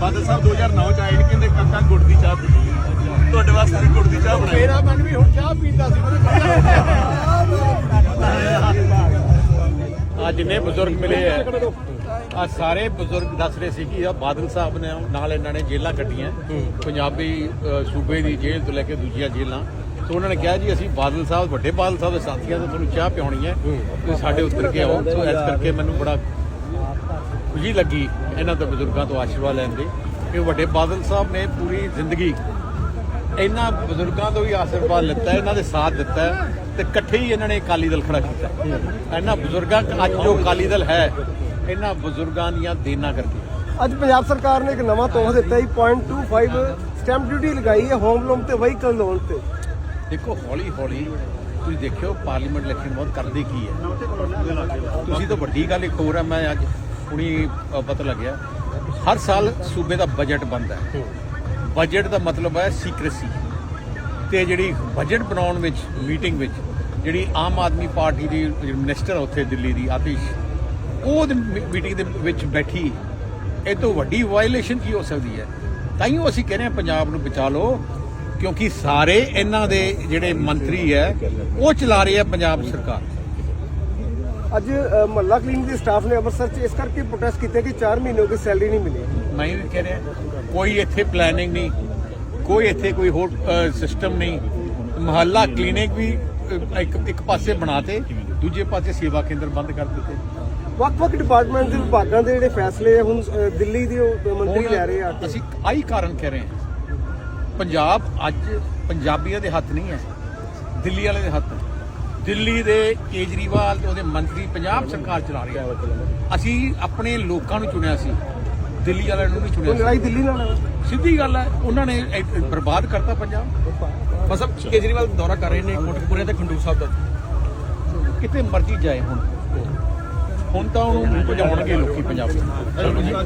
ਬਾਦਲ ਸਾਹਿਬ 2009 ਚ ਆਏ ਨੇ ਕਹਿੰਦੇ ਕਾਕਾ ਗੁੜ ਦੀ ਚਾਹ ਪੀਣੀ ਹੈ। ਤੁਹਾਡੇ ਵਾਸਤੇ ਵੀ ਗੁੜ ਦੀ ਚਾਹ ਬਣਾਈ। ਮੇਰਾ ਮਨ ਵੀ ਹੁਣ ਚਾਹ ਪੀਂਦਾ ਸੀ ਆ ਜਿੰਨੇ ਬਜ਼ੁਰਗ ਮਿਲੇ ਆ। ਆ ਸਾਰੇ ਬਜ਼ੁਰਗ ਦੱਸ ਰਹੇ ਸੀ ਕਿ ਆ ਬਾਦਲ ਸਾਹਿਬ ਨੇ ਨਾਲ ਇਹਨਾਂ ਨੇ ਜੇਲਾਂ ਕੱਟੀਆਂ। ਪੰਜਾਬੀ ਸੂਬੇ ਦੀ ਜੇਲ੍ਹ ਤੋਂ ਲੈ ਕੇ ਦੂਜੀਆਂ ਜੇਲ੍ਹਾਂ। ਸੋ ਉਹਨਾਂ ਨੇ ਕਿਹਾ ਜੀ, ਅਸੀਂ ਬਾਦਲ ਸਾਹਿਬ, ਵੱਡੇ ਬਾਦਲ ਸਾਹਿਬ ਦੇ ਸਾਥੀਆਂ ਤੋਂ ਤੁਹਾਨੂੰ ਚਾਹ ਪਿਆਉਣੀ ਹੈ। ਤੁਸੀਂ ਸਾਡੇ ਉੱਤਰ ਕੇ ਆਓ। ਸੋ ਇਸ ਕਰਕੇ ਮੈਨੂੰ ਬੜਾ ਖੁਸ਼ੀ ਲੱਗੀ ਇਹਨਾਂ ਤੋਂ ਬਜ਼ੁਰਗਾਂ ਤੋਂ ਆਸ਼ੀਰਵਾਦ ਲੈਣ ਦੀ ਕਿ ਵੱਡੇ ਬਾਦਲ ਸਾਹਿਬ ਨੇ ਪੂਰੀ ਜ਼ਿੰਦਗੀ ਇਹਨਾਂ ਬਜ਼ੁਰਗਾਂ ਤੋਂ ਵੀ ਆਸ਼ੀਰਵਾਦ ਲਿੱਤਾ, ਇਹਨਾਂ ਦੇ ਸਾਥ ਦਿੱਤਾ ਤੇ ਇਕੱਠੇ ਹੀ ਇਹਨਾਂ ਨੇ ਅਕਾਲੀ ਦਲ ਖੜਾ ਕੀਤਾ ਇਹਨਾਂ ਬਜ਼ੁਰਗਾਂ, ਅੱਜ ਜੋ ਅਕਾਲੀ ਦਲ ਹੈ ਇਹਨਾਂ ਬਜ਼ੁਰਗਾਂ ਦੀਆਂ ਦੇਣਾ ਕਰਕੇ। ਅੱਜ ਪੰਜਾਬ ਸਰਕਾਰ ਨੇ ਇੱਕ ਨਵਾਂ ਤੋਹਫਾ ਦਿੱਤਾ ਜੀ 0.25 ਸਟੈਂਪ ਡਿਊਟੀ ਲਗਾਈ ਹੈ ਹੋਮ ਲੋਨ ਤੇ ਵਹੀਕਲ ਲੋਨ ਤੇ। ਦੇਖੋ ਹੌਲੀ ਹੌਲੀ ਤੁਸੀਂ ਦੇਖਿਓ ਪਾਰਲੀਮੈਂਟ ਇਲੈਕਸ਼ਨ ਬਹੁਤ ਕਰਦੇ ਕੀ ਹੈ। ਤੁਸੀਂ ਤਾਂ ਵੱਡੀ ਗੱਲ ਇੱਕ ਹੋਰ ਹੈ ਮੈਂ ਅੱਜ ਹੁਣੀ ਪਤਾ ਲੱਗਿਆ। ਹਰ ਸਾਲ ਸੂਬੇ ਦਾ ਬਜਟ ਬਣਦਾ ਹੈ। ਬਜਟ ਦਾ ਮਤਲਬ ਹੈ ਸੀਕ੍ਰੇਸੀ ਤੇ ਜਿਹੜੀ ਬਜਟ ਬਣਾਉਣ ਵਿੱਚ ਮੀਟਿੰਗ ਵਿੱਚ ਜਿਹੜੀ ਆਮ ਆਦਮੀ ਪਾਰਟੀ ਦੀ ਮਿਨਿਸਟਰ ਉੱਥੇ ਦਿੱਲੀ ਦੀ ਆਤਿਸ਼ ਉਹ ਮੀਟਿੰਗ ਦੇ ਵਿੱਚ ਬੈਠੀ ਇਹ ਤੋਂ ਵੱਡੀ ਵਾਇਲੇਸ਼ਨ ਕੀ ਹੋ ਸਕਦੀ ਹੈ? ਤਾਂ ਹੀ ਅਸੀਂ ਕਹਿੰਦੇ ਹਾਂ ਪੰਜਾਬ ਨੂੰ ਬਚਾ ਲਓ ਕਿਉਂਕਿ ਸਾਰੇ ਇਹਨਾਂ ਦੇ ਜਿਹੜੇ ਮੰਤਰੀ ਹੈ ਉਹ ਚਲਾ ਰਹੇ ਆ ਪੰਜਾਬ ਸਰਕਾਰ। ਅੱਜ ਮਹੱਲਾ ਕਲੀਨਿਕ ਦੇ ਸਟਾਫ ਨੇ ਅੰਮ੍ਰਿਤਸਰ 'ਚ ਇਸ ਕਰਕੇ ਪ੍ਰੋਟੈਸਟ ਕੀਤਾ ਕਿ 4 ਮਹੀਨੇ ਹੋ ਗਏ ਸੈਲਰੀ ਨਹੀਂ ਮਿਲੀ। ਮੈਂ ਵੀ ਕਹਿ ਰਿਹਾ ਕੋਈ ਇੱਥੇ ਪਲੈਨਿੰਗ ਨਹੀਂ ਕੋਈ ਇੱਥੇ ਕੋਈ ਹੋਰ ਸਿਸਟਮ ਨਹੀਂ। ਮਹੱਲਾ ਕਲੀਨਿਕ ਵੀ ਇੱਕ ਇੱਕ ਪਾਸੇ ਬਣਾਤੇ ਦੂਜੇ ਪਾਸੇ ਸੇਵਾ ਕੇਂਦਰ ਬੰਦ ਕਰ ਦਿੱਤੇ। ਵੱਖ-ਵੱਖ ਡਿਪਾਰਟਮੈਂਟ ਦੇ ਵਿਭਾਗਾਂ ਦੇ ਜਿਹੜੇ ਫੈਸਲੇ ਹੁਣ ਅ, ਦਿੱਲੀ ਦੇ ਉਹ ਮੰਤਰੀ ਲੈ ਰਹੇ ਆ ਅਸੀਂ ਆਹੀ ਕਾਰਨ ਕਹਿ ਰਹੇ ਹਾਂ। ਪੰਜਾਬ ਅੱਜ ਪੰਜਾਬੀਆਂ ਦੇ ਹੱਥ ਨਹੀਂ ਹੈ ਦਿੱਲੀ ਵਾਲੇ ਦੇ ਹੱਥ ਹੈ। ਦਿੱਲੀ ਦੇ ਕੇਜਰੀਵਾਲ ਤੇ ਉਹਦੇ ਮੰਤਰੀ ਪੰਜਾਬ ਸਰਕਾਰ ਚਲਾ ਰਹੇ ਆ। ਅਸੀਂ ਆਪਣੇ ਲੋਕਾਂ ਨੂੰ ਚੁਣਿਆ ਸੀ ਦਿੱਲੀ ਵਾਲਿਆਂ ਨੂੰ ਨਹੀਂ ਚੁਣਿਆ ਲੜਾਈ ਦਿੱਲੀ ਨਾਲ ਹੈ। ਸੀ। ਸਿੱਧੀ ਗੱਲ ਹੈ ਉਹਨਾਂ ਨੇ ਇਹ ਬਰਬਾਦ ਕਰਤਾ ਪੰਜਾਬ। ਬਸ ਕੇਜਰੀਵਾਲ ਦੌਰਾ ਕਰ ਰਹੇ ਨੇ ਕੋਟਕਪੂਰੇ ਤੇ ਖੰਡੂਰ ਸਾਹਿਬ ਦਾ। ਕਿਤੇ ਮਰਜ਼ੀ ਜਾਏ ਹੁਣ। ਹੁਣ ਤਾਂ ਉਹਨੂੰ ਭਜਾਉਣਗੇ ਲੋਕੀ ਪੰਜਾਬ ਨੂੰ।